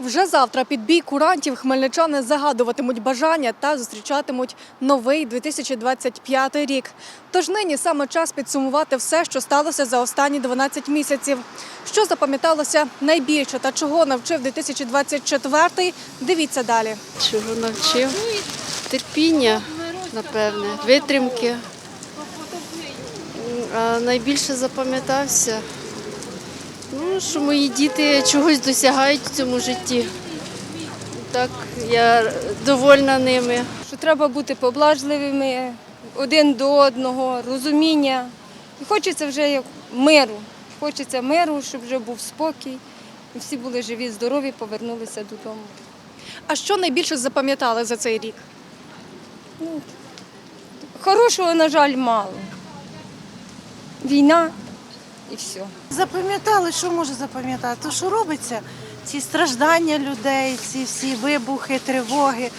Вже завтра під бій курантів хмельничани загадуватимуть бажання та зустрічатимуть новий 2025 рік. Тож нині саме час підсумувати все, що сталося за останні 12 місяців. Що запам'яталося найбільше та чого навчив 2024 Дивіться далі. Чого навчив? Терпіння, напевне, витримки. А найбільше запам'ятався, ну, що мої діти чогось досягають в цьому житті. Так, я довольна ними. що треба бути поблажливими один до одного, розуміння. І хочеться вже як миру. Хочеться миру, щоб вже був спокій. І всі були живі, здорові, повернулися додому. А що найбільше запам'ятали за цей рік? Хорошого, на жаль, мало. Війна і все. Запам'ятали, що може запам'ятати? То, що робиться, ці страждання людей, ці всі вибухи, тривоги.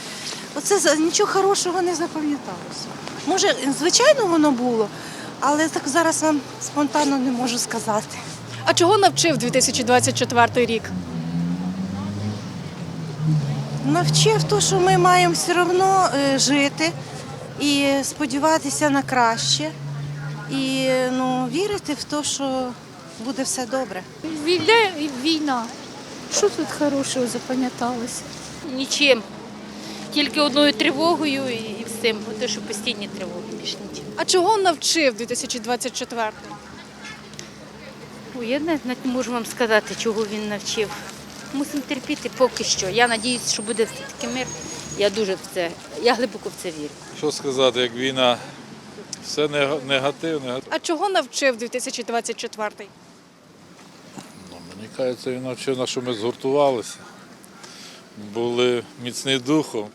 Оце нічого хорошого не запам'яталося. Може, звичайно, воно було, але так зараз вам спонтанно не можу сказати. А чого навчив 2024 рік? Навчив то, що ми маємо все одно е, жити і сподіватися на краще, і ну, вірити в те, що буде все добре. Війна і війна. Що тут хорошого запам'яталося? Нічим. Тільки одною тривогою і і всім, бо те, що постійні тривоги більш нічим. А чого навчив 2024? Ой, я не, не можу вам сказати, чого він навчив. Мусимо терпіти поки що. Я сподіваюся, що буде все-таки мир. Я дуже в це, я глибоко в це вірю. Що сказати, як війна, все нега- негатив, негатив. А чого навчив 2024? Ну, мені кажеться, він навчив на що ми згуртувалися, були міцні духом.